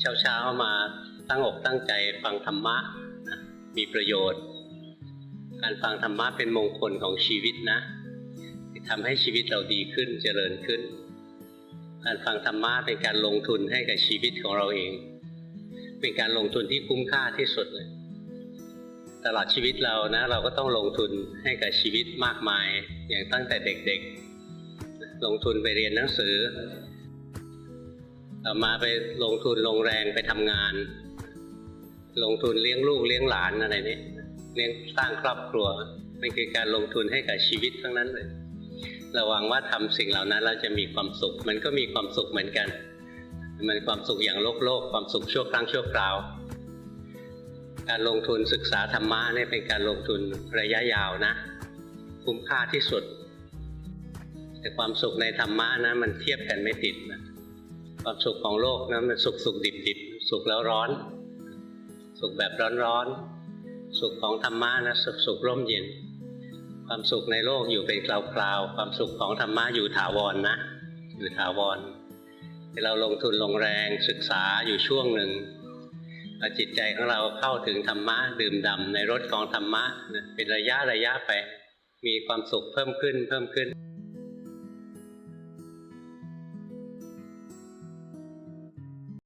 เช้าๆมาตั้งอกตั้งใจฟังธรรมะนะมีประโยชน์ การฟังธรรมะเป็นมงคลของชีวิตนะทำให้ชีวิตเราดีขึ้นเจริญขึ้น การฟังธรรมะเป็นการลงทุนให้กับชีวิตของเราเอง เป็นการลงทุนที่คุ้มค่าที่สุดเลยตลอดชีวิตเรานะ เราก็ต้องลงทุนให้กับชีวิตมากมายอย่างตั้งแต่เด็กๆ ลงทุนไปเรียนหนังสือ ต่อมาไปลงทุนลงแรงไปทำงาน ลงทุนเลี้ยงลูกเลี้ยงหลานอะไรนี่เลี้ยงสร้างครอบครัวมันคือการลงทุนให้กับชีวิตทั้งนั้นเลยระวังว่าทำสิ่งเหล่านั้นเราจะมีความสุข มันก็มีความสุขเหมือนกัน มันความสุขอย่างโลกโลกความสุขชั่วครั้งชั่วคราว การลงทุนศึกษาธรรมะนี่เป็นการลงทุนระยะยาวนะ คุ้มค่าที่สุด แต่ความสุขในธรรมะนะมันเทียบกันไม่ติดนะ ความสุขของโลกนะมันสุขสุขดิบดิบสุขแล้วร้อน สุขแบบร้อนร้อนสุขของธรรมะนะสุขสุขร่มเย็น ความสุขในโลกอยู่เป็นคราวๆความสุขของธรรมะอยู่ถาวรนนะอยู่ถาวรเราลงทุนลงแรงศึกษาอยู่ช่วงหนึ่งพอจิตใจของเราเข้าถึงธรรมะดื่มด่ำในรสของธรรมะนะเป็นระยะระยะไป มีความสุขเพิ่มขึ้นเพิ่มขึ้น